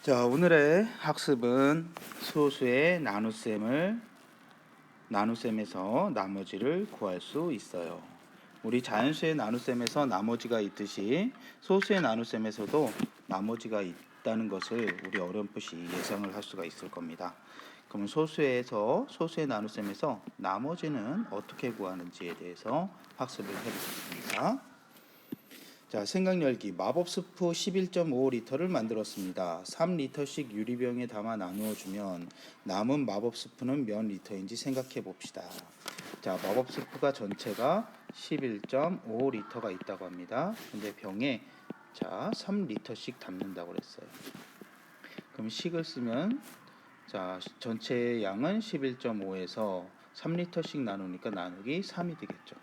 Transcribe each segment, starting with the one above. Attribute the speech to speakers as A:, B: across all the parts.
A: 자, 오늘의 학습은 소수의 나눗셈을 나눗셈에서 나머지를 구할 수 있어요. 우리 자연수의 나눗셈에서 나머지가 있듯이 소수의 나눗셈에서도 나머지가 있다는 것을 우리 어렴풋이 예상을 할 수가 있을 겁니다. 그럼 소수에서 소수의 나눗셈에서 나머지는 어떻게 구하는지에 대해서 학습을 해보겠습니다. 자, 생각 열기 마법 스프 11.5리터를 만들었습니다. 3리터씩 유리병에 담아 나누어 주면 남은 마법 스프는 몇 리터인지 생각해 봅시다. 자, 마법 스프가 전체가 11.5리터가 있다고 합니다. 근데 병에 자, 3리터씩 담는다고 그랬어요. 그럼 식을 쓰면 자, 전체 양은 11.5에서 3리터씩 나누니까 나누기 3이 되겠죠.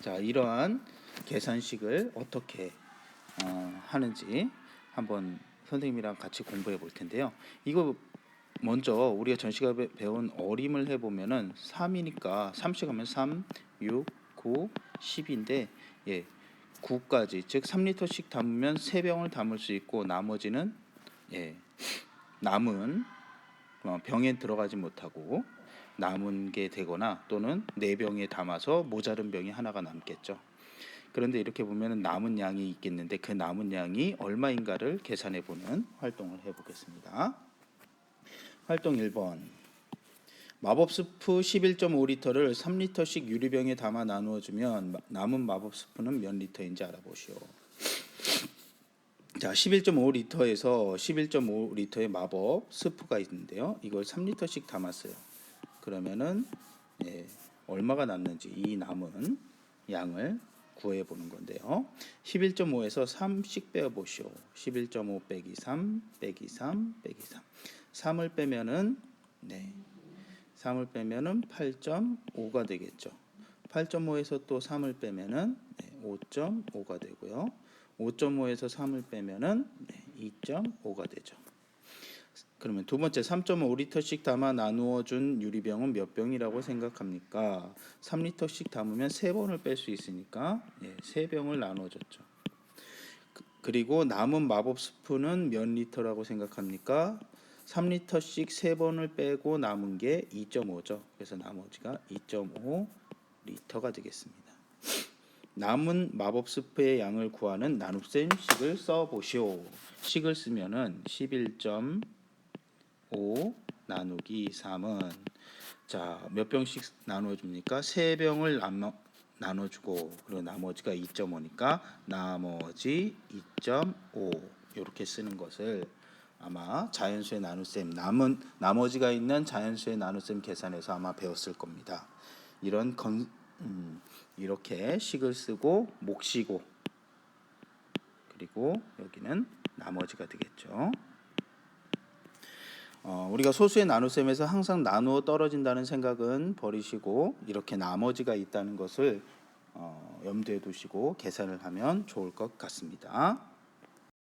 A: 자, 이러한 계산식을 어떻게 어, 하는지 한번 선생님이랑 같이 공부해 볼 텐데요. 이거 먼저 우리가 전 시간에 배운 어림을 해 보면은 3이니까 3씩 하면 3, 6, 9, 10인데 예. 9까지 즉 3리터씩 담으면 3병을 담을 수 있고 나머지는 예. 남은 어, 병에 들어가지 못하고 남은 게 되거나 또는 네 병에 담아서 모자른 병이 하나가 남겠죠. 그런데 이렇게 보면 남은 양이 있겠는데 그 남은 양이 얼마인가를 계산해 보는 활동을 해 보겠습니다. 활동 1번. 마법 스프 11.5리터를 3리터씩 유리병에 담아 나누어 주면 남은 마법 스프는 몇 리터인지 알아보시오. 자, 11.5리터에서 11.5리터의 마법 스프가 있는데요. 이걸 3리터씩 담았어요. 그러면은 예, 얼마가 남는지 이 남은 양을 구해 보는 건데요. 11.5에서 3씩 빼어 보시오. 11.5 빼기 3 빼기 3 빼기 3. 3을 빼면은 네. 3을 빼면은 8.5가 되겠죠. 8.5에서 또 3을 빼면은 네, 5.5가 되고요. 5.5에서 3을 빼면은 네, 2.5가 되죠. 그러면 두 번째 3.5리터씩 담아 나누어 준 유리병은 몇 병이라고 생각합니까? 3리터씩 담으면 세 번을 뺄 수 있으니까 예, 세 병을 나눠 줬죠. 그- 그리고 남은 마법 스프는 몇 리터라고 생각합니까? 3리터씩 세 번을 빼고 남은 게 2.5죠. 그래서 나머지가 2.5 리터가 되겠습니다. 남은 마법 스프의 양을 구하는 나눗셈 식을 써 보시오. 식을 쓰면은 11.5 나누기 3은 자, 몇 병씩 나눠 줍니까? 세 병을 나눠 나눠 주고 그리고 나머지가 2.5니까 나머지 2.5 이렇게 쓰는 것을 아마 자연수의 나눗셈 남은 나머지가 있는 자연수의 나눗셈 계산에서 아마 배웠을 겁니다. 이런 건 음, 이렇게 식을 쓰고 몫이고 그리고 여기는 나머지가 되겠죠. 어, 우리가 소수의 나눗셈에서 항상 나누어 떨어진다는 생각은 버리시고 이렇게 나머지가 있다는 것을 어, 염두에 두시고 계산을 하면 좋을 것 같습니다.